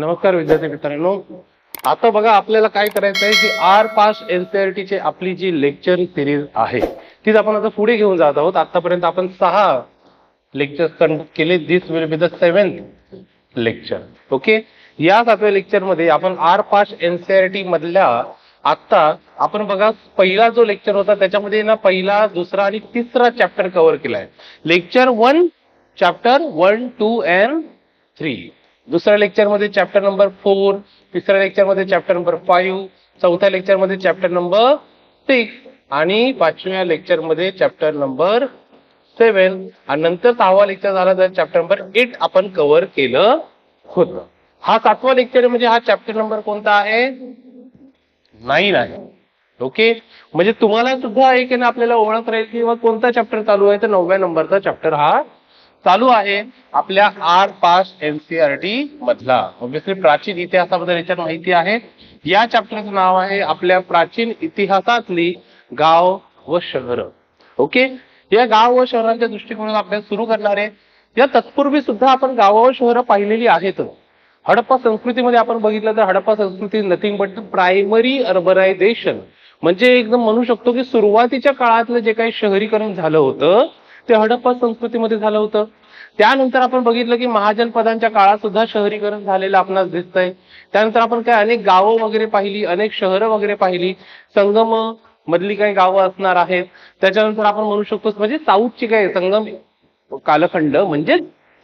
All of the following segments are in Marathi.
नमस्कार विद्यार्थी मित्रांनो. आता बघा आपल्याला काय करायचं आहे की आर पास एनसीआरटी ची आपली जी लेक्चर सिरीज आहे तीच आपण आता पुढे घेऊन जात आहोत. आतापर्यंत आपण सहा लेक्चर कंडक्ट केले. This will be the seventh lecture okay या सातव्या लेक्चरमध्ये आपण आर पास एनसीआरटी मधल्या आता आपण बघा पहिला जो लेक्चर होता त्याच्यामध्ये ना पहिला दुसरा आणि तिसरा चॅप्टर कव्हर केलाय. Lecture one chapter one two and three दुसऱ्या लेक्चरमध्ये चॅप्टर नंबर फोर तिसऱ्या लेक्चरमध्ये चॅप्टर नंबर फाईव्ह चौथ्या लेक्चरमध्ये चॅप्टर नंबर सिक्स आणि पाचव्या लेक्चरमध्ये चॅप्टर नंबर सेवन आणि नंतर सहावा लेक्चर झाला तर चॅप्टर नंबर एट आपण कव्हर केलं होतं. हा सातवा लेक्चर म्हणजे हा चॅप्टर नंबर कोणता आहे? नाईन आहे. ओके म्हणजे तुम्हाला सुद्धा एक आहे ना आपल्याला ओळख राहील की किंवा कोणता चॅप्टर चालू आहे? तर नवव्या नंबरचा चॅप्टर हा चालू आहे आपल्या आर पास एनसीआरटी मधला. ऑब्विसली प्राचीन इतिहासाबद्दल याच्यात माहिती आहे. या चॅप्टरचं नाव आहे आपल्या प्राचीन इतिहासातली गाव व शहर. ओके या गाव व शहरांच्या दृष्टिकोनातून अभ्यास सुरू करणार आहे. या तत्पूर्वी सुद्धा आपण गाव व शहरं पाहिलेली आहेत. हडप्पा संस्कृतीमध्ये आपण बघितलं तर हडप्पा संस्कृती नथिंग बट प्रायमरी अर्बनायझेशन म्हणजे एकदम म्हणू शकतो की सुरुवातीच्या काळातलं जे काही शहरीकरण झालं होतं ते हडप्पा संस्कृतीमध्ये झालं होतं. त्यानंतर आपण बघितलं की महाजनपदांच्या काळात सुद्धा शहरीकरण झालेलं आपणास दिसतंय. त्यानंतर आपण काय अनेक गावं वगैरे पाहिली अनेक शहरं वगैरे पाहिली. संगम मधली काही गावं असणार आहेत. त्याच्यानंतर आपण म्हणू शकतो म्हणजे साऊथची काय संगम कालखंड म्हणजे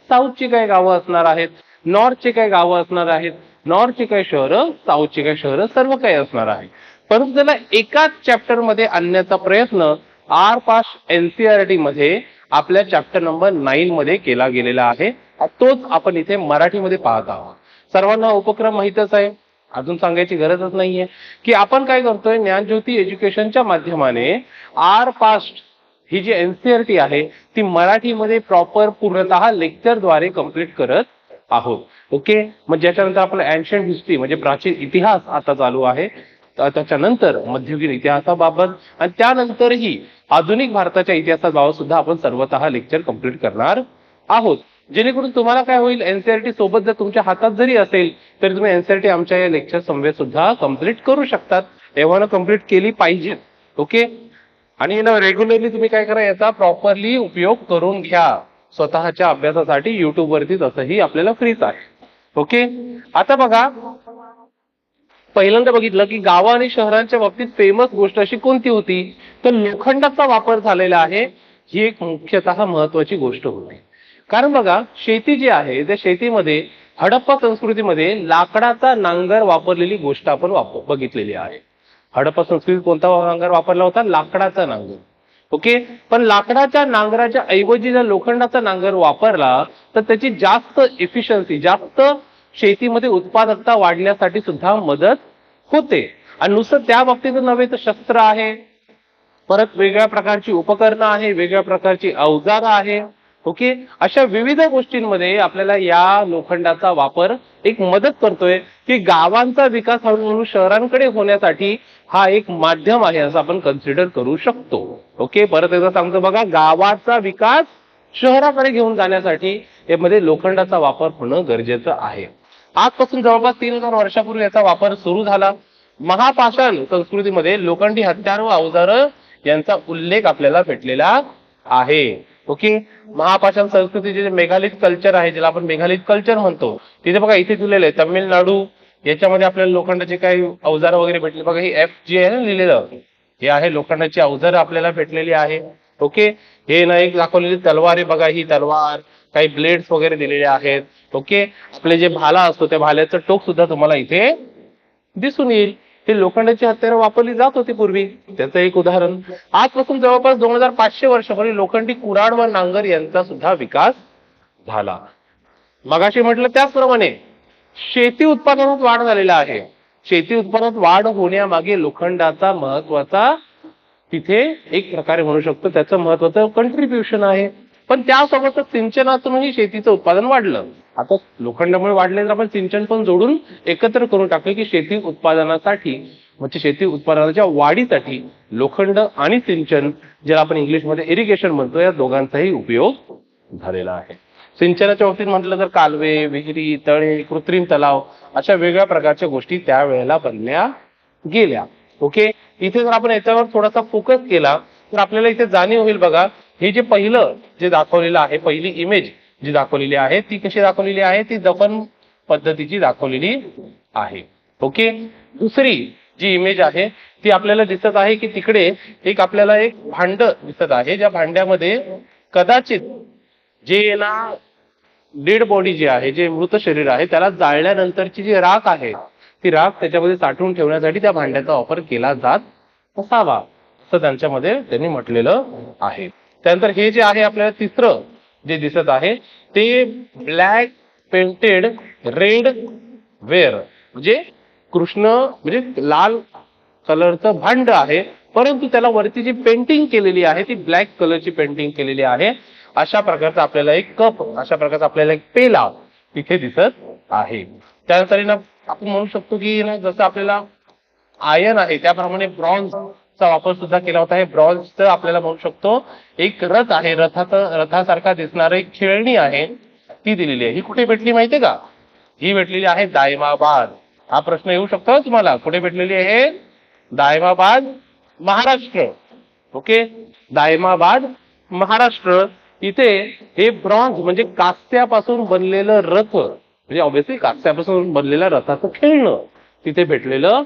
साऊथची काही गावं असणार आहेत. नॉर्थची काही गावं असणार आहेत. नॉर्थची काही शहरं साऊथची काही शहरं सर्व काही असणार आहे परंतु त्याला एकाच चॅप्टरमध्ये आणण्याचा प्रयत्न आर पास एनसीआरटी मध्ये आपल्या चॅप्टर नंबर नाईन मध्ये केला गेलेला आहे. तोच आपण इथे मराठीमध्ये पाहत आहोत. सर्वांना उपक्रम माहितच आहे. अजून सांगायची गरजच नाहीये. की आपण काय करतोय ज्ञानज्योती एज्युकेशनच्या माध्यमाने आर पास्ट ही जी एनसीआरटी आहे ती मराठीमध्ये प्रॉपर पूर्णतः लेक्चरद्वारे कंप्लीट करत आहोत. ओके मग ज्याच्यानंतर आपलं अँशंट हिस्ट्री म्हणजे प्राचीन इतिहास आता चालू आहे. त्याच्यानंतर मध्ययुगीन इतिहासाबाबत आणि त्यानंतरही आधुनिक भारताच्या इतिहासाबाबत सुद्धा आपण सर्वतः लेक्चर कंप्लीट करणार आहोत. जेणेकरून तुम्हाला काय होईल एनसीआरटी सोबत जर तुमच्या हातात जरी असेल तरी तुम्ही एनसीआरटी आमच्या या लेक्चर समवेत सुद्धा कंप्लीट करू शकतात. एव्हाना कंप्लीट केली पाहिजे. ओके आणि ना रेग्युलरली तुम्ही काय करा याचा प्रॉपरली उपयोग करून घ्या. स्वतःच्या अभ्यासासाठी युट्यूब वरती तसंही आपल्याला फ्रीच आहे. ओके आता बघा. पहिल्यांदा बघितलं की गावं आणि शहरांच्या बाबतीत फेमस गोष्ट अशी कोणती होती? तर लोखंडाचा वापर झालेला आहे ही एक मुख्यतः महत्वाची गोष्ट होती. कारण बघा शेती जी आहे त्या शेतीमध्ये हडप्पा संस्कृतीमध्ये लाकडाचा नांगर वापरलेली गोष्ट आपण वापर बघितलेली आहे. हडप्पा संस्कृतीत कोणता नांगर वापरला होता? लाकडाचा नांगर. ओके? पण लाकडाच्या नांगराच्या ऐवजी जर लोखंडाचा नांगर वापरला तर त्याची जास्त एफिशियन्सी जास्त शेतीमध्ये उत्पादकता वाढण्यासाठी सुद्धा मदत होते. आणि नुसतं त्या बाबतीत नव्हे तर शस्त्र आहे परत वेगळ्या प्रकारची उपकरणं आहे वेगळ्या प्रकारची अवजारं आहे ओके? अशा विविध गोष्टींमध्ये आपल्याला या लोखंडाचा वापर एक मदत करतोय की गावांचा विकास हळूहळू शहरांकडे होण्यासाठी हा एक माध्यम आहे असं आपण कन्सिडर करू शकतो. ओके? परत एकदा सांगतो बघा गावाचा विकास शहराकडे घेऊन जाण्यासाठी यामध्ये लोखंडाचा वापर होणं गरजेचं आहे. आजपासून जवळपास तीन हजार वर्षापूर्वी याचा वापर सुरू झाला. महापाषाण संस्कृतीमध्ये लोखंडी हत्यार व अवजारं यांचा उल्लेख आपल्याला भेटलेला आहे. ओके महापाषाण संस्कृतीचे जे मेघालित कल्चर आहे ज्याला आपण मेघालित कल्चर म्हणतो तिथे बघा इथे दिलेलं आहे तमिळनाडू याच्यामध्ये आपल्याला लोखंडाचे काही अवजार वगैरे भेटले. बघा हे एफ जी आहे ना लिहिलेलं. हे आहे लोखंडाची अवजार आपल्याला भेटलेली आहे. ओके हे ना एक दाखवलेली तलवार आहे बघा ही तलवार. काही ब्लेड्स वगैरे दिलेले आहेत. ओके आपले जे भाला असतो त्या भाल्याचं टोक सुद्धा तुम्हाला इथे दिसून येईल. हे लोखंडाची हत्यारं वापरली जात होती पूर्वी. त्याचं एक उदाहरण आजपासून जवळपास दोन हजार पाचशे वर्षापूर्वी लोखंडी कुराड व नांगर यांचा सुद्धा विकास झाला. मगाशी म्हटलं त्याचप्रमाणे शेती उत्पादनात वाढ झालेला आहे. शेती उत्पादनात वाढ होण्यामागे लोखंडाचा महत्त्वाचा तिथे एक प्रकारे म्हणू शकतो त्याचं महत्वाचं कंट्रीब्युशन आहे. पण त्यासोबतच सिंचनातूनही शेतीचं उत्पादन वाढलं. आता लोखंडामुळे वाढले तर आपण सिंचन पण जोडून एकत्र करून टाकलं की शेती उत्पादनासाठी म्हणजे शेती उत्पादनाच्या वाढीसाठी लोखंड आणि सिंचन ज्याला आपण इंग्लिशमध्ये इरिगेशन म्हणतो या दोघांचाही उपयोग झालेला आहे. सिंचनाच्या बाबतीत म्हटलं तर कालवे विहिरी तळे कृत्रिम तलाव अशा वेगळ्या प्रकारच्या गोष्टी त्यावेळेला बनल्या गेल्या. ओके? इथे जर आपण याच्यावर थोडासा फोकस केला तर आपल्याला इथे जाणीव होईल बघा. हे जे पहिलं जे दाखवलेलं आहे पहिली इमेज जी दाखवलेली आहे ती कशी दाखवलेली आहे? ती दफन पद्धतीची दाखवलेली आहे. ओके? दुसरी जी इमेज आहे ती आपल्याला दिसत आहे की तिकडे एक आपल्याला एक भांड दिसत आहे ज्या भांड्यामध्ये कदाचित जे ना डेड बॉडी जी आहे जे मृत शरीर आहे त्याला जाळल्यानंतरची जी राख आहे ती राख त्याच्यामध्ये साठवून ठेवण्यासाठी त्या भांड्याचा वापर केला जात असावा. असं त्यांच्यामध्ये त्यांनी म्हटलेलं आहे. त्यानंतर हे जे आहे आपल्याला तिसरं जे दिसत आहे ते ब्लॅक पेंटेड रेड वेअर म्हणजे कृष्ण म्हणजे लाल कलरचं भांड आहे परंतु त्याला वरती जी पेंटिंग केलेली आहे ती ब्लॅक कलरची पेंटिंग केलेली आहे. अशा प्रकारचा आपल्याला एक कप अशा प्रकारचा आपल्याला एक पेला तिथे दिसत आहे. त्यानंतर आपण म्हणू शकतो की ना जसं आपल्याला आयन आहे त्याप्रमाणे चा वापर सुद्धा केला होता. हे ब्रॉन्झचं आपल्याला म्हणू शकतो एक रथ आहे. रथाचं रथासारखा दिसणार एक खेळणी आहे. ती दिलेली आहे. ही कुठे भेटली माहितीये का? ही भेटलेली आहे दायमाबाद. हा प्रश्न येऊ शकतो तुम्हाला? कुठे भेटलेली आहे? दायमाबाद महाराष्ट्र. ओके? दायमाबाद महाराष्ट्र. इथे हे ब्रॉन्झ म्हणजे कास्त्यापासून बनलेलं रथ. म्हणजे ऑब्व्हियसली कास्त्यापासून बनलेल्या रथाचं खेळणं. तिथे भेटलेलं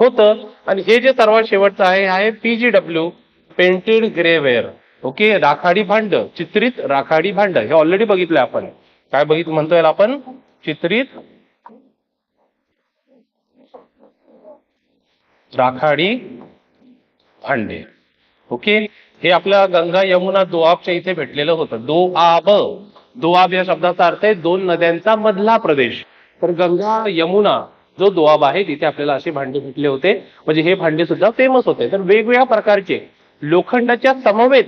होतं. आणि हे जे सर्वात शेवटचं आहे आहे P G W painted greyware okay राखाडी भांड चित्रित राखाडी भांड. हे ऑलरेडी बघितलंय आपण. काय बघित म्हणतोय आपण? चित्रित राखाडी भांडे. ओके हे आपल्या गंगा यमुना दोआबच्या इथे भेटलेलं होतं. दोआब. दोआब या शब्दाचा अर्थ आहे दोन नद्यांचा मधला प्रदेश. तर गंगा यमुना जो दोआब आहे तिथे आपल्याला असे भांडे भेटले होते. म्हणजे हे भांडे सुद्धा फेमस होते. तर वेगवेगळ्या प्रकारचे लोखंडाच्या समवेत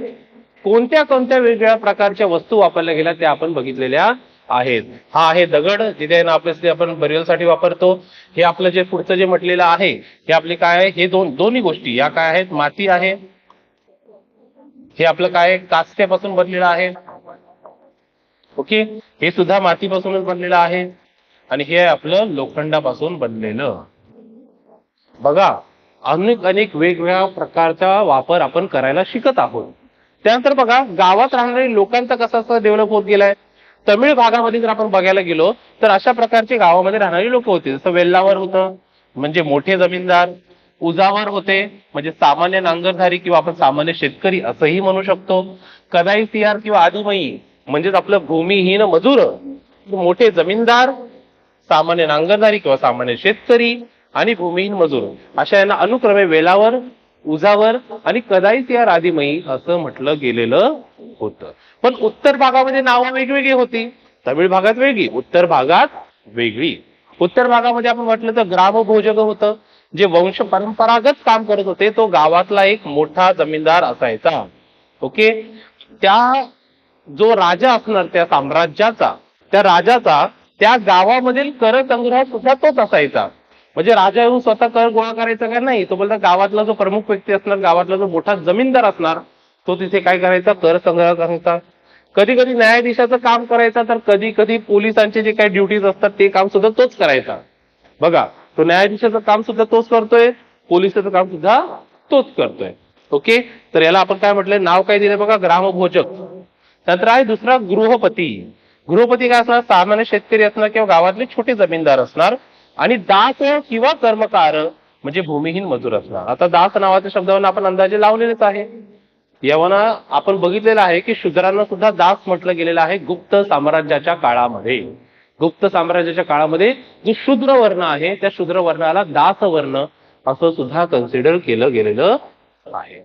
कोणत्या कोणत्या वेगवेगळ्या प्रकारच्या वस्तू वापरल्या गेल्या त्या आपण बघितलेल्या आहेत. हा आहे दगड जिथे ना आपल्या आपण बरियलसाठी वापरतो. हे आपलं जे पुढचं जे म्हटलेलं आहे हे आपले काय आहे? हे दोन दोन्ही गोष्टी. या काय आहेत? माती आहे. हे आपलं काय आहे? कास्त्यापासून बनलेलं आहे. ओके? हे सुद्धा मातीपासूनच बनलेलं आहे. आणि हे आपलं लोखंडापासून बनलेलं. बघा अनेक अनेक वेगवेगळ्या प्रकारचा वापर आपण करायला शिकत आहोत. त्यानंतर बघा गावात राहणारे लोकांचा कसा असं डेव्हलप होत गेलाय? तमिळ भागामध्ये जर आपण बघायला गेलो तर अशा प्रकारचे गावामध्ये राहणारी लोक होती. जसं वेल्लावर होतं म्हणजे मोठे जमीनदार. उजावर होते म्हणजे सामान्य नांगरधारी किंवा आपण सामान्य शेतकरी असंही म्हणू शकतो. कदाई सियार किंवा आदिमयी म्हणजेच आपलं भूमिहीन मजूर. मोठे जमीनदार सामान्य नांगरधारी किंवा सामान्य शेतकरी आणि भूमिहीन मजूर अशा यांना अनुक्रमे वेलावर उजावर आणि कदाईच या राधीमयी असं म्हटलं गेलेलं होतं. पण उत्तर भागामध्ये नावं वेगवेगळी होती. तमिळ भागात वेगळी उत्तर भागात वेगळी. उत्तर भागामध्ये आपण म्हटलं तर ग्रामभोजक होतं. जे वंश परंपरागत काम करत होते तो गावातला एक मोठा जमीनदार असायचा. ओके? त्या जो राजा असणार त्या साम्राज्याचा त्या राजाचा त्या गावामधील कर संग्रह सुद्धा तोच असायचा. म्हणजे राजा येऊन स्वतः कर गोळा करायचा का नाही तो बोलता गावातला जो प्रमुख व्यक्ती असणार गावातला जो मोठा जमीनदार असणार तो तिथे काय करायचा? कर संग्रह करायचा. कधी कधी न्यायाधीशाचं काम करायचा तर कधी कधी पोलिसांचे जे काही ड्युटीज असतात ते काम सुद्धा तोच करायचा. बघा तो न्यायाधीशाचं काम सुद्धा तोच करतोय पोलिसाचं काम सुद्धा तोच करतोय. ओके? तर याला आपण काय म्हटलंय? नाव काय दिलं बघा? ग्रामभोजक. नंतर आहे दुसरा गृहपती. गृहपती काय असणार? सामान्य शेतकरी असणार किंवा गावातले छोटे जमीनदार असणार आणि दास किंवा कर्मकार म्हणजे भूमिहीन मजूर असणार. आता दास नावाच्या शब्दावर आपण अंदाजे लावलेलेच आहे. यावना आपण बघितलेलं आहे की शूद्रांना सुद्धा दास म्हटलं गेलेलं आहे गुप्त साम्राज्याच्या काळामध्ये. गुप्त साम्राज्याच्या काळामध्ये जो शूद्र वर्ण आहे त्या शूद्र वर्णाला दास वर्ण असं सुद्धा कन्सिडर केलं गेलेलं आहे.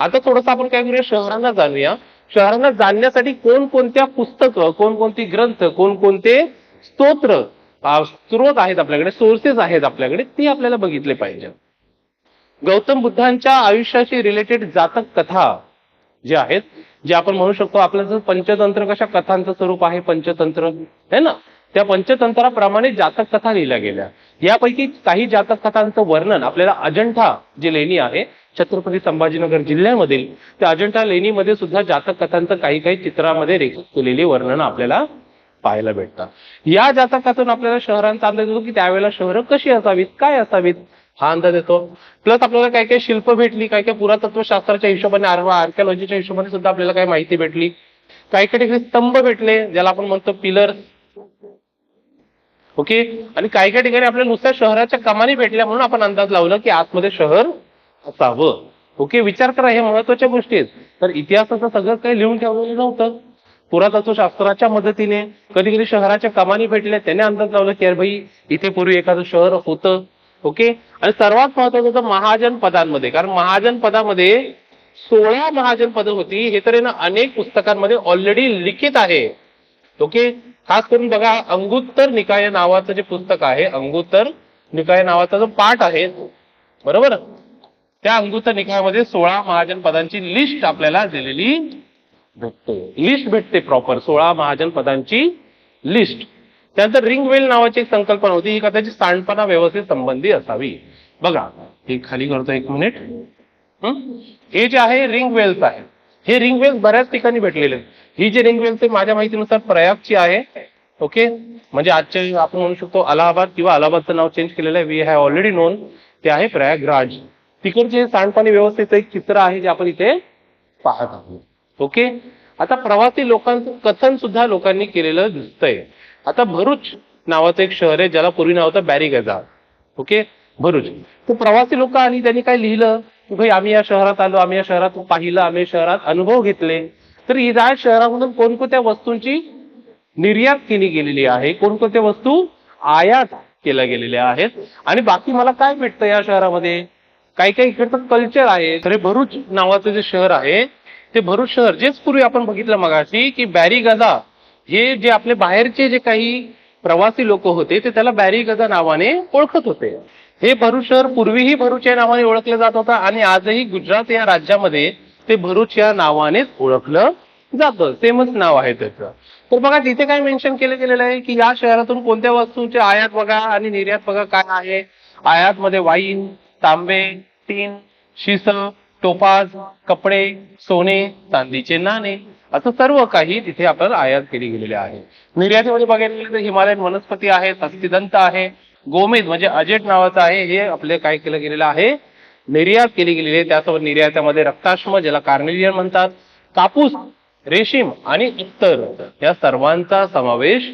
आता थोडस आपण काय करूया? शहरांना जाणूया. शहरांना जाणण्यासाठी कोणकोणत्या पुस्तकं कोणकोणती ग्रंथ कोणकोणते स्तोत्र स्त्रोत स्रोत आहेत आपल्याकडे सोर्सेस आहेत आपल्याकडे ते आपल्याला बघितले पाहिजे. गौतम बुद्धांच्या आयुष्याशी रिलेटेड जातक कथा जे आहेत जे आपण म्हणू शकतो आपलं जर पंचतंत्र कशा कथांचं स्वरूप आहे पंचतंत्र है ना? त्या पंचतंत्राप्रमाणे जातक कथा लिहिल्या गेल्या. यापैकी काही जातक कथांचं वर्णन आपल्याला अजंठा जी लेणी आहे छत्रपती संभाजीनगर जिल्ह्यामधील त्या अजंठा लेणीमध्ये सुद्धा जातक कथांचं काही काही चित्रामध्ये रेखित केलेली वर्णन आपल्याला पाहायला भेटतात. या जातकातून आपल्याला शहरांचा अंदाज येतो की त्यावेळेला शहरं कशी असावीत काय असावीत हा अंदाज येतो. प्लस आपल्याला काय काय शिल्प भेटली काय काय पुरातत्वशास्त्राच्या हिशोबाने आर्किओलॉजीच्या हिशोबाने सुद्धा आपल्याला काय माहिती भेटली. काही काही ठिकाणी स्तंभ भेटले ज्याला आपण म्हणतो पिलर ओके? आणि काही काही ठिकाणी आपल्याला नुसत्या शहराच्या कमानी भेटल्या म्हणून आपण अंदाज लावलं की आतमध्ये शहर असावं. ओके? विचार करा हे महत्त्वाच्या गोष्टी आहेत. तर इतिहासाचं सगळं काही लिहून ठेवलेलं नव्हतं. पुरातत्व शास्त्राच्या मदतीने कधी कधी शहराच्या कमानी भेटल्या त्याने अंदाज लावला की अरे भाई इथे पूर्वी एखादं शहर होतं. ओके? आणि सर्वात महत्वाचं होतं महाजन पदांमध्ये कारण महाजन पदामध्ये सोळा महाजन पदं होती. हे तर ना अनेक पुस्तकांमध्ये ऑलरेडी लिखित आहे. ओके? खास करून बघा अंगुत्तर निकाय नावाचं जे पुस्तक आहे अंगुत्तर निकाय नावाचा जो पाठ आहे बरोबर? त्या अंगुत्तर निकायामध्ये सोळा महाजन पदांची लिस्ट आपल्याला दिलेली भेटते. लिस्ट भेटते प्रॉपर सोळा महाजन पदांची लिस्ट. त्यानंतर रिंगवेल नावाची एक संकल्पना होती ही कदाचित सांडपणा व्यवस्थित संबंधी असावी. बघा हे खाली करतो एक मिनिट. हे जे आहे रिंग वेल्स आहे. हे रिंग वेल्स बऱ्याच ठिकाणी भेटलेले आहेत. ही जी रिंग वेल ते माझ्या माहितीनुसार प्रयागची आहे ओके? म्हणजे आजचे आपण म्हणू शकतो अलाहाबाद किंवा अलाहाबादचं नाव चेंज केलेलं आहे. वी हॅव ऑलरेडी नोन ते आहे प्रयागराज. तिकडचे सांडपाणी व्यवस्थेचं एक चित्र आहे जे आपण इथे पाहत आहोत ओके? आता प्रवासी लोकांचं कथन सुद्धा लोकांनी केलेलं दिसतंय. आता भरूच नावाचं एक शहर आहे ज्याला पूर्वी नाव होतं गजा ओके? भरूच. तर प्रवासी लोक आणि त्यांनी काय लिहिलं? की भाई आम्ही या शहरात आलो आम्ही या शहरात पाहिलं आम्ही शहरात अनुभव घेतले. तर इराण शहरामधून कोणकोणत्या वस्तूंची निर्यात केली गेलेली आहे? कोणकोणत्या वस्तू आयात केल्या गेलेल्या आहेत? आणि बाकी मला काय भेटतं या शहरामध्ये? काही काही इकडचं कल्चर आहे. तर हे भरूच नावाचं जे शहर आहे ते भरूच शहर. जेच पूर्वी आपण बघितलं मगाशी की बॅरी गदा हे जे आपले बाहेरचे जे काही प्रवासी लोक होते ते त्याला बॅरी गदा नावाने ओळखत होते. हे भरूच शहर पूर्वीही भरूच या नावाने ओळखलं जात होतं आणि आजही गुजरात या राज्यामध्ये ते भरूच या नावानेच ओळखलं जातं. सेमच नाव आहे त्याचं. तर बघा तिथे काय मेन्शन केलं गेलेलं आहे की या शहरातून कोणत्या वस्तूंचे आयात बघा आणि निर्यात बघा काय आहे? आयात मध्ये वाईन तांबे टीन शिस टोपाज कपडे सोने चांदीचे नाणे असं सर्व काही तिथे आपल्याला आयात केली गेलेले आहे. निर्यातीमध्ये बघायला गेलं तर हिमालयन वनस्पती आहेत हस्तिदंत आहे गोमेद म्हणजे अजेट नावाचं आहे हे आपले काय केलं गेलेलं आहे? निर्यात केली गेलेली आहे. त्यासोबत निर्यातामध्ये रक्ताश्म ज्याला कार्नेलियन म्हणतात कापूस रेशीम आणि उत्तर या सर्वांचा समावेश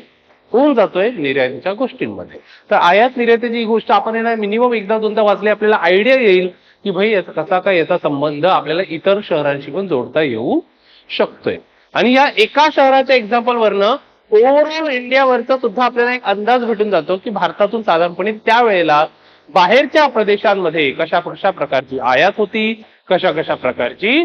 होऊन जातोय निर्यातीच्या गोष्टींमध्ये. तर आयात निर्यातीची ही गोष्ट आपण मिनिमम एकदा दोनदा वाचली आपल्याला आयडिया येईल की भाई याचा कसा काय याचा संबंध आपल्याला इतर शहरांशी पण जोडता येऊ शकतोय. आणि या एका शहराच्या एक्झाम्पल वरनं ओव्हरऑल इंडियावरचा सुद्धा आपल्याला एक अंदाज भेटून जातो की भारतातून साधारणपणे त्यावेळेला बाहेरच्या प्रदेशांमध्ये कशा कशा प्रकारची आयात होती कशा कशा प्रकारची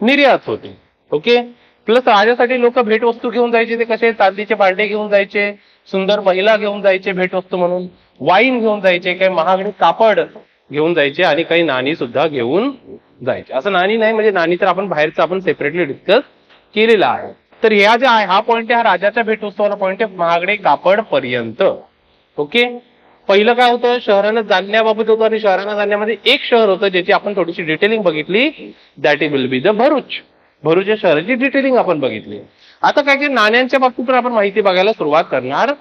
निर्यात होती. ओके? प्लस राजासाठी लोक भेटवस्तू घेऊन जायचे ते कसे? चांदीचे भांडे घेऊन जायचे सुंदर महिला घेऊन जायचे भेटवस्तू म्हणून वाईन घेऊन जायचे काही महागडे कापड घेऊन जायचे आणि काही नाणी सुद्धा घेऊन जायचे. असं नाणी नाही म्हणजे नाणी तर आपण बाहेरचं आपण सेपरेटली डिस्कस केलेला आहे. तर ह्या जे आहे हा पॉईंट आहे हा राजाच्या भेटवस्तूवाला पॉईंट आहे महागडे कापड पर्यंत. ओके? पहिलं काय होतं शहरांना जाणण्याबाबत होतं आणि शहरांना जाणण्यामध्ये एक शहर होतं ज्याची आपण थोडीशी डिटेलिंग बघितली that will be the Bharuch Bharuch. या शहराची डिटेलिंग आपण बघितली. आता काय की नाण्यांच्या बाबतीत पण आपण माहिती बघायला सुरुवात करणार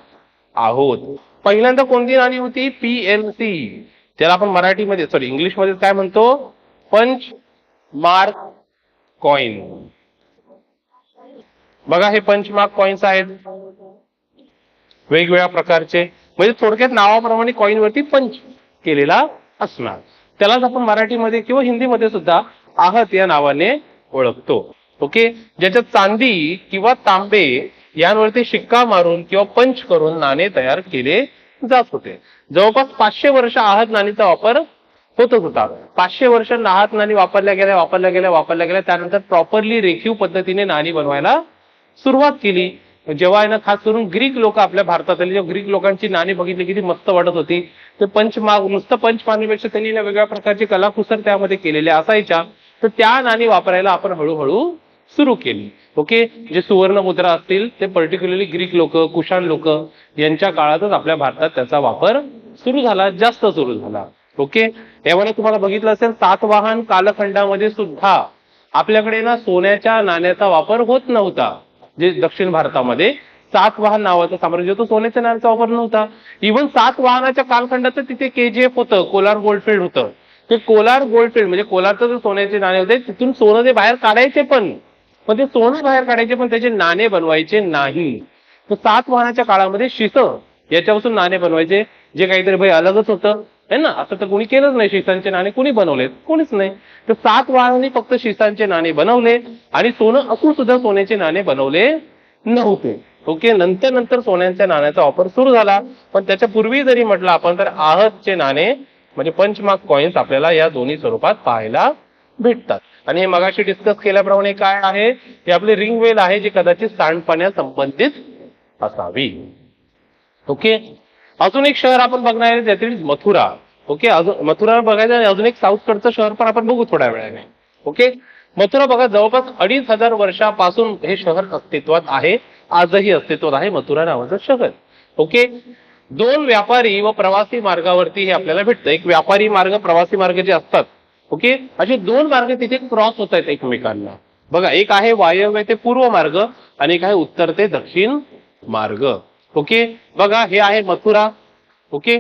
आहोत. पहिल्यांदा कोणती नाणी होती? पी एम सी त्याला आपण मराठीमध्ये सॉरी इंग्लिशमध्ये काय म्हणतो? Punch mark coin. बघा हे पंचमार्क कॉइन्स आहेत. वेगवेगळ्या प्रकारचे. म्हणजे थोडक्यात नावाप्रमाणे कॉईनवरती पंच केलेला असणार. त्यालाच आपण मराठीमध्ये किंवा हिंदीमध्ये सुद्धा आहत या नावाने ओळखतो. ओके? ज्याच्यात चांदी किंवा तांबे यांवरती शिक्का मारून किंवा पंच करून नाणे तयार केले जात होते. जवळपास पाचशे वर्ष आहत नाणीचा वापर होतच होता. पाचशे वर्ष आहत नाणी वापरल्या गेल्या वापरल्या गेल्या वापरल्या गेल्या त्यानंतर प्रॉपरली रेखीव पद्धतीने नाणी बनवायला सुरुवात केली. जेव्हा आहे ना खास करून ग्रीक लोक आपल्या भारतातली जेव्हा ग्रीक लोकांची नाणी बघितली किती मस्त वाटत होती. ते पंचमाग नुसतं पंच मारण्यापेक्षा त्यांनी ना वेगळ्या प्रकारची कलाकुसर त्यामध्ये केलेल्या असायच्या. तर त्या नाणी वापरायला आपण हळूहळू सुरू केली. ओके? जे सुवर्ण मुद्रा असतील ते पर्टिक्युलरली ग्रीक लोक कुशाण लोक यांच्या काळातच आपल्या भारतात त्याचा वापर सुरू झाला जास्त सुरू झाला. ओके? यामध्ये तुम्हाला बघितलं असेल सातवाहन कालखंडामध्ये सुद्धा आपल्याकडे ना सोन्याच्या नाण्याचा वापर होत नव्हता. जे दक्षिण भारतामध्ये सातवाहन नावाचं साम्राज्य होतं. सोन्याच्या नाण्याचा वापर नव्हता. इव्हन सात वाहनाच्या कालखंडात तिथे केजीएफ होतं कोलार गोल्डफील्ड होतं. ते कोलार गोल्डफील्ड म्हणजे कोलारचं जे सोन्याचे नाणे होते तिथून सोनं ते बाहेर काढायचे पण पण ते सोनं बाहेर काढायचे पण त्याचे नाणे बनवायचे नाही. तर सातवाहनाच्या काळामध्ये शिस याच्यापासून नाणे बनवायचे. जे काहीतरी भाई अलगच होतं. है ना? असं तर कोणी केलंच नाही शिसांचे नाणे. कोणी बनवलेत? कोणीच नाही. तर सात वाहनांनी फक्त शिसांचे नाणे बनवले आणि सोनं असून सुद्धा सोन्याचे नाणे बनवले नव्हते. ओके? नंतर नंतर सोन्याच्या नाण्याचा वापर सुरू झाला. पण त्याच्या पूर्वी जरी म्हटलं आपण तर आहतचे नाणे म्हणजे पंचमार्क कॉइन्स आपल्याला या दोन्ही स्वरूपात पाहायला भेटतात. आणि हे मगाशी डिस्कस केल्याप्रमाणे काय आहे? हे आपली रिंग वेल आहे जी कदाचित सांडपाण्या संबंधित असावी. ओके? अजून एक शहर आपण बघणार आहे त्यातील मथुरा. ओके अजून मथुरा बघायचं आणि अजून एक साऊथ कडचं शहर पण आपण बघू थोड्या वेळाने. ओके मथुरा बघा जवळपास अडीच हजार वर्षापासून हे शहर अस्तित्वात आहे आजही अस्तित्वात आहे मथुरा नावाचं शहर. ओके दोन व्यापारी व प्रवासी मार्गावरती हे आपल्याला भेटतं. एक व्यापारी मार्ग प्रवासी मार्ग जे असतात ओके असे दोन मार्ग तिथे क्रॉस होत आहेत एकमेकांना. बघा एक आहे वायव्य ते पूर्व मार्ग आणि एक आहे उत्तर ते दक्षिण मार्ग. ओके? बघा हे आहे मथुरा. ओके?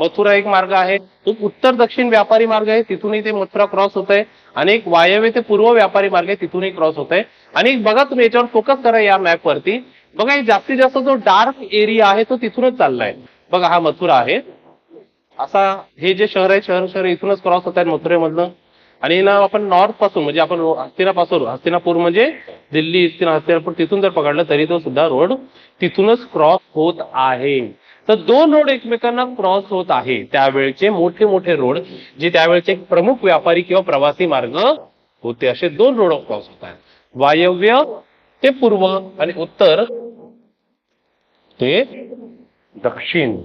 मथुरा एक मार्ग आहे. उत्तर दक्षिण व्यापारी मार्ग आहे. तिथूनही ते मथुरा क्रॉस होत आहे आणि एक वायव्य ते पूर्व व्यापारी मार्ग आहे. तिथूनही क्रॉस होत आहे आणि बघा तुम्ही याच्यावर फोकस करा या मॅप वरती. बघा जास्तीत जास्त जो डार्क एरिया आहे तो तिथूनच चाललाय. बघा हा मथुरा आहे. असा हे जे शहर आहे शहर शहर इथूनच क्रॉस होत आहे मथुरेमधलं आणि ना आपण नॉर्थपासून म्हणजे आपण हस्तिनापासून हस्तिनापूर म्हणजे दिल्ली हस्तिनापूर तिथून जर पकडलं तरी तो सुद्धा रोड तिथूनच क्रॉस होत आहे. तर दोन रोड एकमेकांना क्रॉस होत आहे. त्यावेळचे मोठे मोठे रोड जे त्यावेळचे प्रमुख व्यापारी किंवा प्रवासी मार्ग होते. असे दोन रोड क्रॉस होत आहेत. वायव्य ते पूर्व आणि उत्तर ते दक्षिण.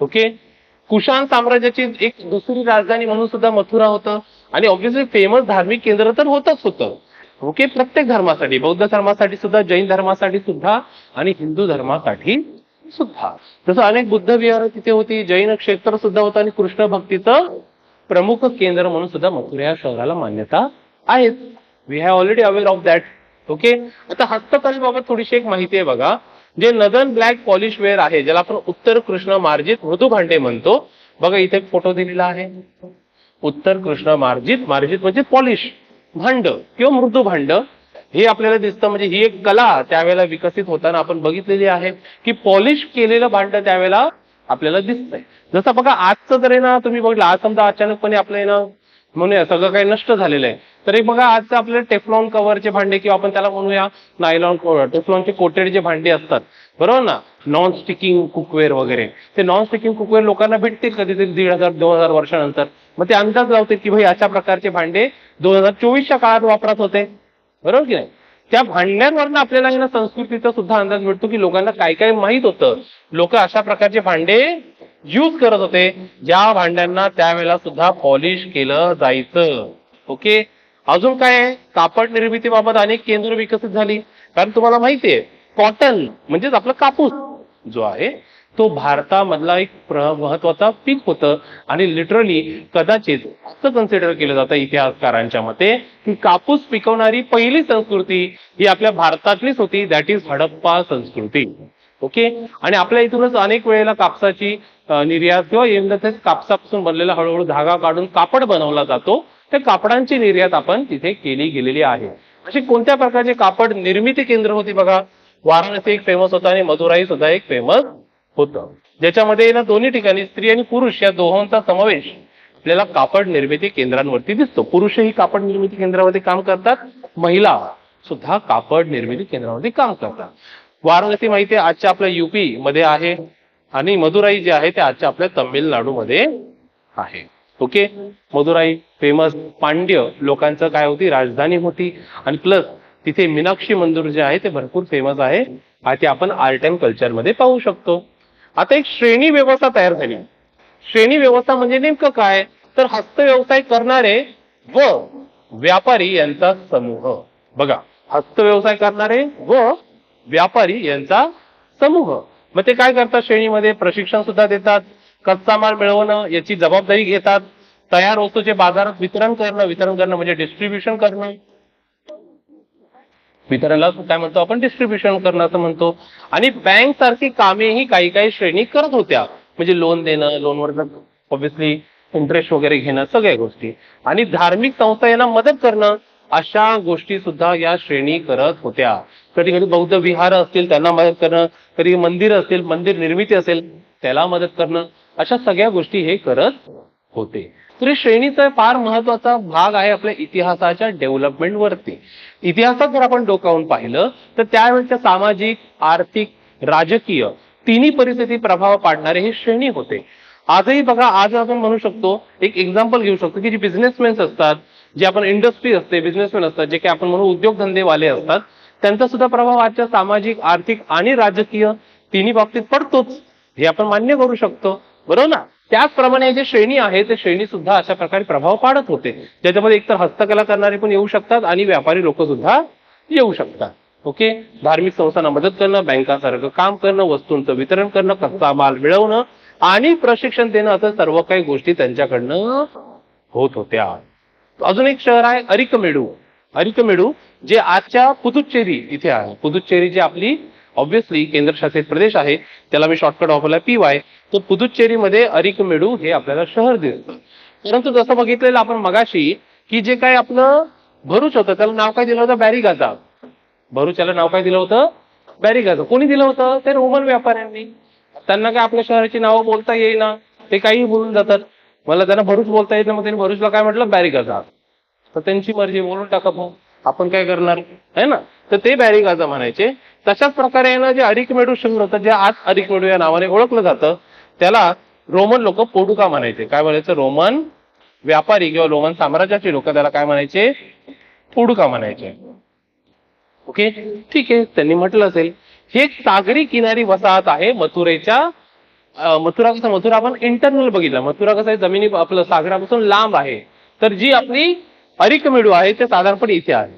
ओके कुशाण साम्राज्याची एक दुसरी राजधानी म्हणून सुद्धा मथुरा होतं. आणि ऑब्व्हियसली फेमस धार्मिक केंद्र तर होतच होतं. ओके? प्रत्येक धर्मासाठी बौद्ध धर्मासाठी सुद्धा जैन धर्मासाठी सुद्धा आणि हिंदू धर्मासाठी सुद्धा. जसं अनेक बुद्ध विहार तिथे होती जैन क्षेत्र सुद्धा होतं आणि कृष्ण भक्तीचं प्रमुख केंद्र म्हणून सुद्धा मथुरा या शहराला मान्यता आहे we have already aware of that okay? आता हस्तकलेबाबत थोडीशी एक माहिती आहे बघा. जे नदन ब्लॅक पॉलिश वेअर आहे ज्याला आपण उत्तर कृष्ण मार्जित मृदू भांडे म्हणतो. बघा इथे एक फोटो दिलेला आहे. उत्तर कृष्ण मार्जित मार्जित म्हणजे पॉलिश. भांड किंवा मृदू भांड हे आपल्याला दिसतं. म्हणजे ही एक कला त्यावेळेला विकसित होताना आपण बघितलेली आहे की पॉलिश केलेलं भांड त्यावेळेला आपल्याला दिसतंय. जसं बघा आजचं जर आहे ना तुम्ही बघितलं आज समजा अचानकपणे आपलं ना म्हणूया सगळं काही नष्ट झालेलं आहे. तर एक बघा आजचं आपले टेफ्लॉन कव्हरचे भांडे किंवा आपण त्याला म्हणूया नायलॉन टेफ्लॉनचे कोटेड जे भांडे असतात. बरोबर ना? नॉन स्टिकिंग कुकवेअर वगैरे. ते नॉन स्टिकिंग कुकवेअर लोकांना भेटतील कधीतरी दीड हजार दोन हजार वर्षानंतर. मग ते अंदाज लावतील की भाई अशा प्रकारचे भांडे दोन हजार चोवीसच्या काळात वापरात होते. बरोबर की नाही? त्या भांड्यांवरनं आपल्याला संस्कृतीचा सुद्धा अंदाज मिळतो की लोकांना काय काय माहीत होतं. लोक अशा प्रकारचे भांडे यूज करत होते. ज्या भांड्यांना त्यावेळेला सुद्धा पॉलिश केलं जायचं. ओके अजून काय आहे? कापड निर्मितीबाबत अनेक केंद्र विकसित झाली. कारण तुम्हाला माहितीये कॉटन म्हणजेच आपला कापूस जो आहे तो भारतामधला एक महत्त्वाचा पीक होतं. आणि लिटरली कदाचित असं कन्सिडर केलं जातं इतिहासकारांच्या मते की कापूस पिकवणारी पहिली संस्कृती ही आपल्या भारतातलीच होती. दॅट इज हडप्पा संस्कृती. ओके? आणि आपल्या इथूनच अनेक वेळेला कापसाची निर्यात किंवा यंदाच कापसापासून बनलेला हळूहळू धागा काढून कापड बनवला जातो. त्या कापडांची निर्यात आपण तिथे केली गेलेली आहे. अशी कोणत्या प्रकारचे कापड निर्मिती केंद्र होती बघा? वाराणसी एक फेमस होता आणि मधुराई सुद्धा एक फेमस होतं. ज्याच्यामध्ये ना दोन्ही ठिकाणी स्त्री आणि पुरुष या दोहोंचा समावेश आपल्याला कापड निर्मिती केंद्रांवरती दिसतो. पुरुषही कापड निर्मिती केंद्रामध्ये काम करतात महिला सुद्धा कापड निर्मिती केंद्रामध्ये काम करतात. वाराणसी माहिती आहे आजच्या आपल्या युपी मध्ये आहे आणि मदुराई जे आहे ते आजच्या आपल्या तमिळनाडूमध्ये आहे. ओके मदुराई फेमस पांड्य लोकांचं काय होती? राजधानी होती. आणि प्लस तिथे मीनाक्षी मंदिर जे आहे ते भरपूर फेमस आहे. आणि ते आपण आर्ट अँड कल्चरमध्ये पाहू शकतो. आता एक श्रेणी व्यवस्था तयार झाली. श्रेणी व्यवस्था म्हणजे नेमकं काय? तर हस्तव्यवसाय करणारे व व्यापारी यांचा समूह. बघा हस्तव्यवसाय करणारे व व्यापारी यांचा समूह. मग ते काय करतात श्रेणीमध्ये? प्रशिक्षण सुद्धा देतात. कच्चा माल मिळवणं याची जबाबदारी घेतात. तयार वस्तूचे बाजारात वितरण करणं वितरण करणं म्हणजे डिस्ट्रीब्युशन करणं. वितरणला काय म्हणतो आपण? डिस्ट्रीब्युशन करणं असं म्हणतो. आणि बँक सारखी कामेही काही काही श्रेणी करत होत्या. म्हणजे लोन देणं लोनवर ऑब्व्हियसली इंटरेस्ट वगैरे घेणं सगळ्या गोष्टी. आणि धार्मिक संस्था यांना मदत करणं अशा गोष्टी सुद्धा या श्रेणी करत होत्या. कधी कधी बौद्ध विहार असतील त्यांना मदत करणं कधी मंदिर असतील मंदिर निर्मिती असेल त्याला मदत करणं अशा सगळ्या गोष्टी हे करत होते. तर हे श्रेणीचा फार महत्त्वाचा भाग आहे आपल्या इतिहासाच्या डेव्हलपमेंट वरती. इतिहासात जर आपण डोकावून पाहिलं तर त्यावेळेच्या सामाजिक आर्थिक राजकीय तिन्ही परिस्थिती प्रभाव पाडणारे हे श्रेणी होते. आजही बघा आज आपण म्हणू शकतो एक एक्झाम्पल घेऊ शकतो की जे बिझनेसमॅन असतात जे आपण इंडस्ट्री असते बिझनेसमॅन असतात जे काही आपण म्हणू उद्योगधंदेवाले असतात त्यांचा सुद्धा प्रभाव आजच्या सामाजिक आर्थिक आणि राजकीय तिन्ही बाबतीत पडतोच. हे आपण मान्य करू शकतो. बरोबर ना? त्याचप्रमाणे जे श्रेणी आहे ते श्रेणी सुद्धा अशा प्रकारे प्रभाव पाडत होते. ज्याच्यामध्ये एकतर हस्तकला करणारे पण येऊ शकतात आणि व्यापारी लोक सुद्धा येऊ शकतात. ओके? धार्मिक संस्थांना मदत करणं बँकासारखं काम करणं वस्तूंचं वितरण करणं कच्चा माल मिळवणं आणि प्रशिक्षण देणं असं सर्व काही गोष्टी त्यांच्याकडनं होत होत्या. अजून एक शहर आहे अरिकमेडू. अरिकमेडू जे आजच्या पुदुच्चेरी इथे आहे. पुदुच्चेरी जी आपली ऑब्व्हियसली केंद्रशासित प्रदेश आहे त्याला मी शॉर्टकट वापरला पी वाय. तर पुदुच्चेरीमध्ये अरिकमेडू हे आपल्याला शहर दिसतं परंतु जसं बघितलेलं आपण मगाशी की जे काय आपलं भरूच होतं त्याला नाव काय दिलं होतं? बॅरिगाजा भरूच्याला नाव काय दिलं होतं? बॅरिगाजा कोणी दिलं होतं? ते रोमन व्यापाऱ्यांनी. त्यांना काय आपल्या शहराची नावं बोलता येईना? ते काही बोलून जातात. मला त्यांना भरूच बोलता येत नाही मग त्यांनी भरूचला काय म्हटलं? बॅरिगाजा तर त्यांची मर्जी बोलून टाका भाऊ. आपण काय करणार? आहे ना? तर ते बॅरिगाजा म्हणायचे. तशाच प्रकारे ना जे अरिकमेडू शहर होतं जे आज अरिकमेडू या नावाने ओळखलं जातं त्याला रोमन लोक पोडुका म्हणायचे. काय म्हणायचं? रोमन व्यापारी किंवा रोमन साम्राज्याचे लोक त्याला काय म्हणायचे? पोडुका म्हणायचे. ओके? ठीक आहे. त्यांनी म्हटलं असेल. ही एक सागरी किनारी वसाहत आहे मथुरेच्या. मथुरा कसं मथुरा आपण इंटरनल बघितलं. मथुरा कसं आहे? जमिनी आपलं सागरापासून लांब आहे. तर जी आपली अरिकमेडू आहे ते साधारणपणे इथे आहे.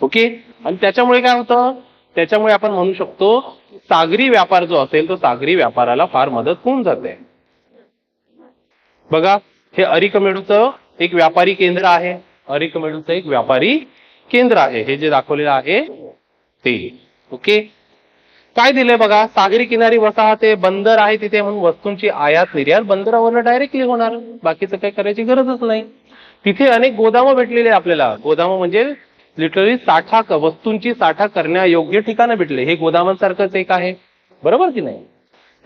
ओके? आणि त्याच्यामुळे काय होतं? त्याच्यामुळे आपण म्हणू शकतो सागरी व्यापार जो असेल तो सागरी व्यापाराला फार मदत होऊन जाते. बघा हे अरिकमेडूचं एक व्यापारी केंद्र आहे. अरिकमेडूचं एक व्यापारी केंद्र आहे. हे जे दाखवलेलं आहे ते. ओके? काय दिलंय बघा? सागरी किनारी वसाहत आहे बंदर आहे तिथे म्हणून वस्तूंची आयात निर्यात बंदरावरनं डायरेक्टली होणार. बाकीचं काही करायची गरजच नाही. तिथे अनेक गोदामं भेटलेले आहे आपल्याला. गोदामं म्हणजे लिटरली साठा वस्तूंची साठा करण्यायोग्य ठिकाणं भेटले. हे गोदामांसारखंच एक आहे. बरोबर की नाही?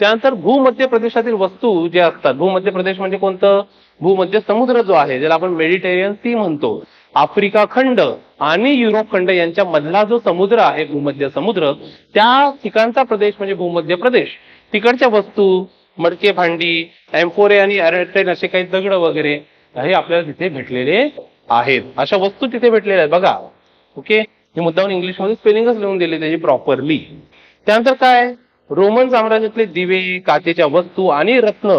त्यानंतर भूमध्य प्रदेशातील वस्तू जे असतात भूमध्य प्रदेश म्हणजे कोणतं? भूमध्य समुद्र जो आहे ज्याला आपण मेडिटेरियन सी म्हणतो. आफ्रिका खंड आणि युरोप खंड यांच्या मधला जो समुद्र आहे भूमध्य समुद्र त्या ठिकाणचा प्रदेश म्हणजे भूमध्य प्रदेश. तिकडच्या वस्तू मडके भांडी एम्फोरे आणि अरेटेन असे काही दगड वगैरे हे आपल्याला तिथे भेटलेले आहेत. अशा वस्तू तिथे भेटलेल्या आहेत. बघा. ओके? हे मुद्दाम इंग्लिशमध्ये स्पेलिंगच लिहून दिले त्याची प्रॉपरली. त्यानंतर काय? रोमन साम्राज्यातले दिवे काचेच्या वस्तू आणि रत्न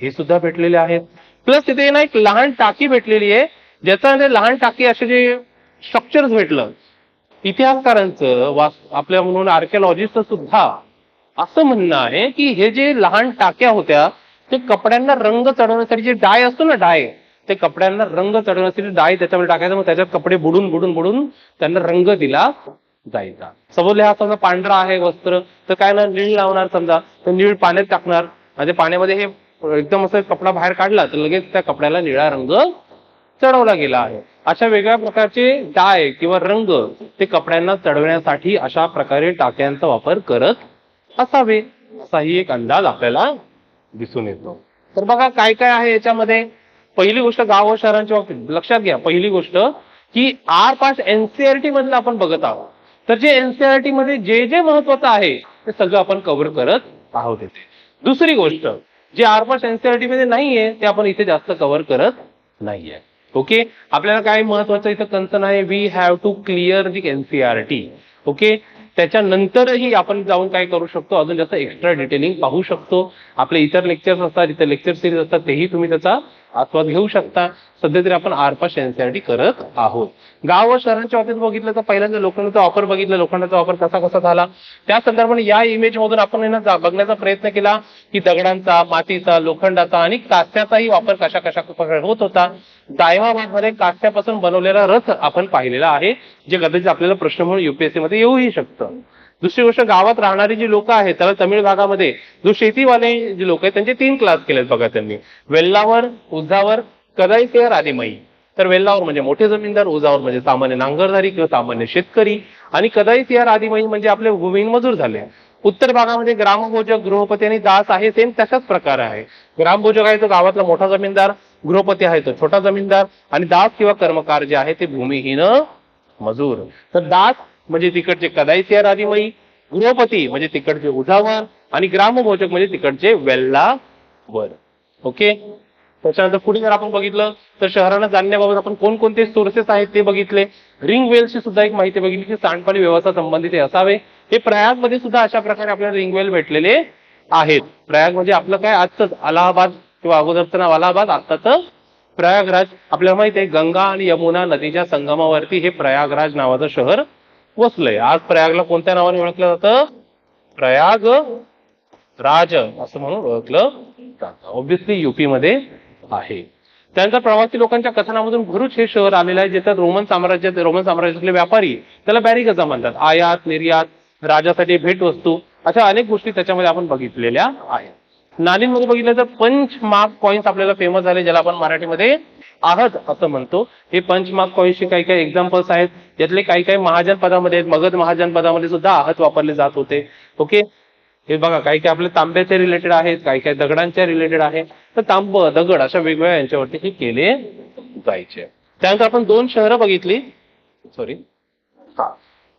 हे सुद्धा भेटलेले आहेत. प्लस तिथे ना एक लहान टाकी भेटलेली आहे. ज्याच्यामध्ये म्हणजे लहान टाकी असे जे स्ट्रक्चर्स भेटलं. इतिहासकारांचं आपल्या म्हणून आर्किओलॉजिस्ट सुद्धा असं म्हणणं आहे की हे जे लहान टाक्या होत्या ते कपड्यांना रंग चढवण्यासाठी जे डाय असतो ना डाय ते कपड्यांना रंग चढवण्यासाठी डाय त्याच्यामध्ये टाकायचं मग त्याच्यात कपडे बुडून बुडून बुडून त्यांना रंग दिला जायचा. समजले हा समजा पांढरा आहे वस्त्र तर काय ना नीळ लावणार समजा तर नीळ पाण्यात टाकणार. म्हणजे पाण्यामध्ये हे एकदम असं कपडा बाहेर काढला तर लगेच त्या कपड्याला निळा रंग चढवला गेला आहे. अशा वेगळ्या प्रकारचे डाय किंवा रंग ते कपड्यांना चढवण्यासाठी अशा प्रकारे टाक्यांचा वापर करत असावे. असाही एक अंदाज आपल्याला दिसून येतो. तर बघा काय काय आहे याच्यामध्ये? पहिली गोष्ट गाव व शहरांच्या बाबतीत लक्षात घ्या पहिली गोष्ट की आर पास एनसीआरटी मधलं आपण बघत आहोत. तर जे एनसीआरटी मध्ये जे जे महत्वाचं आहे ते सगळं आपण कव्हर करत आहोत इथे. दुसरी गोष्ट जे आर पास एनसीआरटी मध्ये नाहीये ते आपण इथे जास्त कव्हर करत नाहीये. ओके? आपल्याला काय महत्वाचं इथं कन्सर्न आहे we have to clear the NCERT okay? त्याच्यानंतरही आपण जाऊन काय करू शकतो. अजून जास्त एक्स्ट्रा डिटेलिंग पाहू शकतो. आपले इतर लेक्चर्स असतात इतर लेक्चर सिरीज असतात तेही तुम्ही त्याचा आस्वाद घेऊ शकता. सध्या तरी आपण आरपास एनसीआरटी करत आहोत. गाव व शहरांच्या बाबतीत बघितलं तर पहिल्यांदा लोखंडाचा वापर बघितलं लोखंडाचा वापर कसा कसा झाला त्या संदर्भाने या इमेज मधून आपण बघण्याचा प्रयत्न केला की दगडांचा मातीचा लोखंडाचा आणि कास्याचाही वापर कशा कशा प्रकारे होत होता. मध्ये कास्यापासून बनवलेला रथ आपण पाहिलेला आहे जे कदाचित आपल्याला प्रश्न म्हणून युपीएससी मध्ये येऊही शकतं. दुसरी गोष्ट गावात राहणारी जी लोक आहेत त्याला तमिळ भागामध्ये जो शेतीवाले जे लोक आहेत त्यांचे तीन क्लास केलेत बघा त्यांनी. वेल्लावर उजावर कदाईतेर आदिमयी तर वेल्लावर म्हणजे मोठे जमीनदार उजावर म्हणजे सामान्य नांगरधारी किंवा सामान्य शेतकरी. आणि कदाईतेर आदिमयी म्हणजे आपले भूमिहीन मजूर झाले. उत्तर भागामध्ये ग्रामभोजक गृहपती आणि दास आहे सेम तशाच प्रकार आहे. ग्रामभोजक आहे तो गावातला मोठा जमीनदार गृहपती आहे तो छोटा जमीनदार आणि दास किंवा कर्मकार जे आहे ते भूमिहीन मजूर. तर दास म्हणजे तिकडचे कदाईसियार राधीमयी गृहपती म्हणजे तिकडचे उजावर आणि ग्रामभोजक म्हणजे तिकडचे वेल्लावर. ओके? त्याच्यानंतर पुढे जर आपण बघितलं तर शहराला जाणण्याबाबत आपण कोणकोणते सोर्सेस आहेत ते बघितले? रिंग वेलची सुद्धा एक माहिती बघितली की सांडपाणी व्यवस्था संबंधित असावे. हे प्रयागमध्ये सुद्धा अशा प्रकारे आपल्याला रिंग वेल भेटलेले आहेत. प्रयाग म्हणजे आपलं काय? आजच अलाहाबाद किंवा अगोदरचं नाव अलाहाबाद आत्ताच प्रयागराज. आपल्याला माहिती आहे गंगा आणि यमुना नदीच्या संगमावरती हे प्रयागराज नावाचं शहर पोचलंय. आज प्रयागला कोणत्या नावाने ओळखलं जातं? प्रयाग राज असं म्हणून ओळखलं जातं. ऑब्विसली युपीमध्ये आहे. त्यानंतर प्रवासी लोकांच्या कथनामधून भरूच हे शहर आलेलं आहे ज्याच्यात रोमन साम्राज्यात रोमन साम्राज्यातले व्यापारी त्याला बॅरिगजा म्हणतात. आयात निर्यात राजासाठी भेटवस्तू अशा अनेक गोष्टी त्याच्यामध्ये आपण बघितलेल्या आहेत. नाणींमध्ये बघितलं तर पंच मार्क कॉइन्स आपल्याला फेमस झाले ज्याला आपण मराठीमध्ये आहत असं म्हणतो. हे पंच मार्क काही काही एक्झाम्पल्स आहेत. यातले काही काही महाजन पदामध्ये आहेत. मगध महाजन पदामध्ये सुद्धा आहत वापरले जात होते. ओके हे बघा काही काही आपले तांब्याचे रिलेटेड आहेत काही काही दगडांच्या रिलेटेड आहे. तर तांब दगड अशा वेगवेगळ्या यांच्यावरती हे केले जायचे. त्यानंतर आपण दोन शहरं बघितली. सॉरी हा.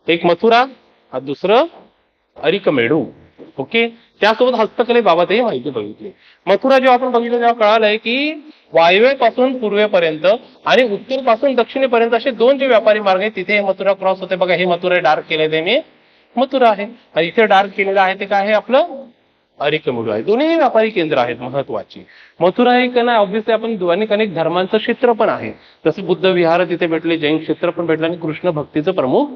एक मथुरा हा दुसरं अरिकमेडू. ओके? त्यासोबत हस्तकलेबाबतही माहिती बघितली. मथुरा जेव्हा आपण बघितलं तेव्हा कळालंय की वायव्येपासून पूर्वेपर्यंत आणि उत्तरपासून दक्षिणेपर्यंत असे दोन जे व्यापारी मार्ग आहेत तिथे मथुरा क्रॉस होते. बघा हे मथुरा डार्क केले ते मी मथुरा आहे. आणि इथे डार्क केलेलं आहे ते काय आहे? आपलं अरिकमेडू आहे. दोन्ही व्यापारी केंद्र आहेत महत्वाची. मथुरा हे का नाही ऑब्व्हियसली आपण अनेक अनेक धर्मांचं क्षेत्र पण आहे. जसं बुद्ध विहार तिथे भेटले जैन क्षेत्र पण भेटलं आणि कृष्ण भक्तीचं प्रमुख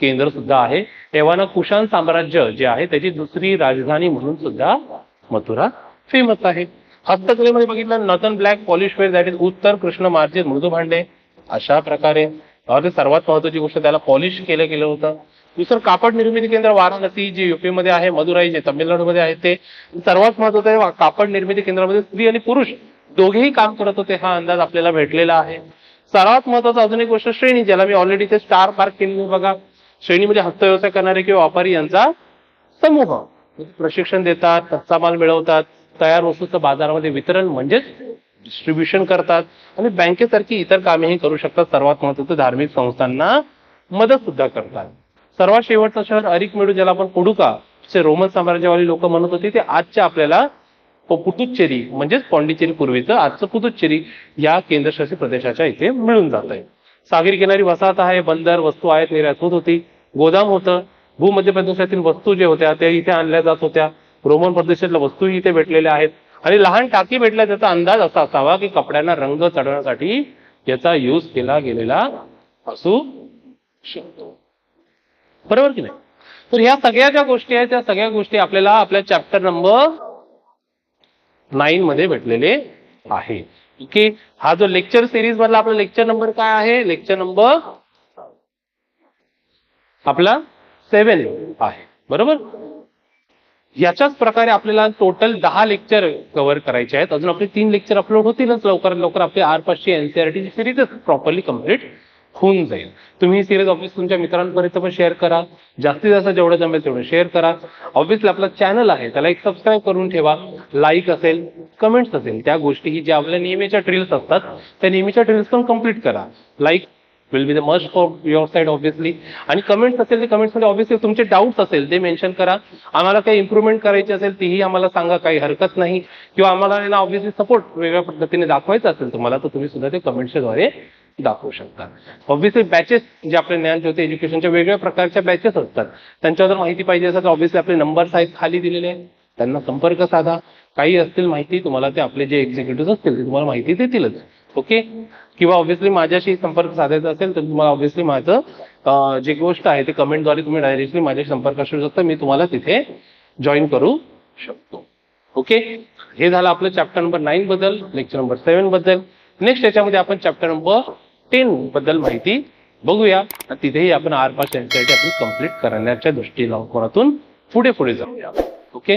केंद्र सुद्धा आहे. तेव्हा कुशाण साम्राज्य जे आहे त्याची दुसरी राजधानी म्हणून सुद्धा मथुरा फेमस आहे. हस्तकलेमध्ये बघितलं northern black polish ware that is उत्तर कृष्ण मार्जित मृदू भांडे अशा प्रकारे. सर्वात महत्वाची गोष्ट त्याला पॉलिश केलं गेलं होतं. दुसरं कापड निर्मिती केंद्र वाराणसी जे युपीमध्ये आहे मदुराई जे तामिळनाडूमध्ये आहे ते सर्वात महत्वाचं आहे कापड निर्मिती केंद्रामध्ये स्त्री आणि पुरुष दोघेही काम करत होते हा अंदाज आपल्याला भेटलेला आहे. सर्वात महत्त्वाचा अजून एक गोष्ट श्रेणी ज्याला मी ऑलरेडी ते स्टार मार्क केलेली बघा. श्रेणी म्हणजे हस्तव्यवसाय करणारे किंवा व्यापारी यांचा समूह. म्हणजे प्रशिक्षण देतात कच्चा माल मिळवतात तयार वस्तूचं बाजारामध्ये वितरण म्हणजेच डिस्ट्रीब्युशन करतात आणि बँकेसारखी इतर कामेही करू शकतात. सर्वात महत्वाचं धार्मिक संस्थांना मदत सुद्धा करतात. सर्वात शेवटचं शहर मिळू ज्याला आपण कुडुका जे रोमन साम्राज्यवाली लोक म्हणत होते ते आजच्या आपल्याला पुदुच्चेरी म्हणजेच पॉंडिचेरी पूर्वीचं आजचं पुदुच्चेरी या केंद्रशासित प्रदेशाच्या इथे मिळून जात आहे सागरी किनारी वसाहत आहे बंदर वस्तू आहेत निर्यात होत होती. गोदाम होतं. भूमध्य प्रदेशातील वस्तू जे होत्या त्या इथे आणल्या जात होत्या. रोमन प्रदेशातल्या वस्तूही इथे भेटलेल्या आहेत. आणि लहान टाकी भेटल्या त्याचा अंदाज असा असावा की कपड्यांना रंग चढवण्यासाठी याचा यूज केला गेलेला असू शकतो. बरोबर की नाही? तर ह्या सगळ्या ज्या गोष्टी आहेत त्या सगळ्या गोष्टी आपल्याला आपल्या चॅप्टर नंबर नाईन मध्ये भेटलेले आहे की हा जो लेक्चर सिरीज मधला आपला लेक्चर नंबर काय आहे? लेक्चर नंबर आपला सेवन आहे. बरोबर? याच्याच प्रकारे आपल्याला टोटल दहा लेक्चर कव्हर करायचे आहेत. अजून आपले तीन लेक्चर अपलोड होतीलच लवकरात लवकर. आपली आर पाचशे एनसीआरटी सिरीजच प्रॉपरली कंप्लीट होऊन जाईल. तुम्ही ही सिरीज ऑफिस तुमच्या मित्रांपर्यंत पण शेअर करा. जास्तीत जास्त जेवढं जमेल तेवढं शेअर करा. ऑब्विसली आपला चॅनल आहे त्याला एक सबस्क्राईब करून ठेवा. लाईक असेल कमेंट्स असेल त्या गोष्टी ही ज्या आपल्या नेहमीच्या ट्रिल्स असतात त्या नेहमीच्या ट्रिल्स पण कंप्लीट करा. Like will be the must for your side obviously आणि कमेंट्स असेल ते कमेंट्समध्ये ऑब्विसली तुमचे डाऊट्स असेल ते मेन्शन करा. आम्हाला काही इम्प्रुव्हमेंट करायची असेल तीही आम्हाला सांगा काही हरकत नाही. किंवा आम्हाला ऑब्विसली सपोर्ट वेगळ्या पद्धतीने दाखवायचा असेल तुम्हाला तर तुम्ही सुद्धा ते कमेंट्सच्या द्वारे दाखवू शकता ऑब्व्हियसली बॅचेस जे आपले ज्ञान ज्योती एज्युकेशनच्या वेगवेगळ्या प्रकारच्या बॅचेस असतात. त्यांच्या जर माहिती पाहिजे असेल तर ऑब्व्हियसली आपले नंबर्स आहेत खाली दिलेले त्यांना संपर्क साधा. काही असतील माहिती तुम्हाला ते आपले जे एक्झिक्युटिव्ह असतील ते तुम्हाला माहिती देतीलच. ओके किंवा ऑब्व्हियसली माझ्याशी संपर्क साधायचा असेल तर तुम्हाला ऑब्व्हियसली माझं जे गोष्ट आहे ते कमेंटद्वारे तुम्ही डायरेक्टली माझ्याशी संपर्क असू शकता. मी तुम्हाला तिथे जॉईन करू शकतो. ओके हे झालं आपलं चॅप्टर नंबर नाईन बद्दल लेक्चर नंबर सेव्हनबद्दल. नेक्स्ट याच्यामध्ये आपण चॅप्टर नंबर टेन बद्दल माहिती बघूया. तिथेही आपण आर पास एनसीआरटी आपली कंप्लीट करण्याच्या दृष्टीकोनातून पुढे पुढे जाऊया. ओके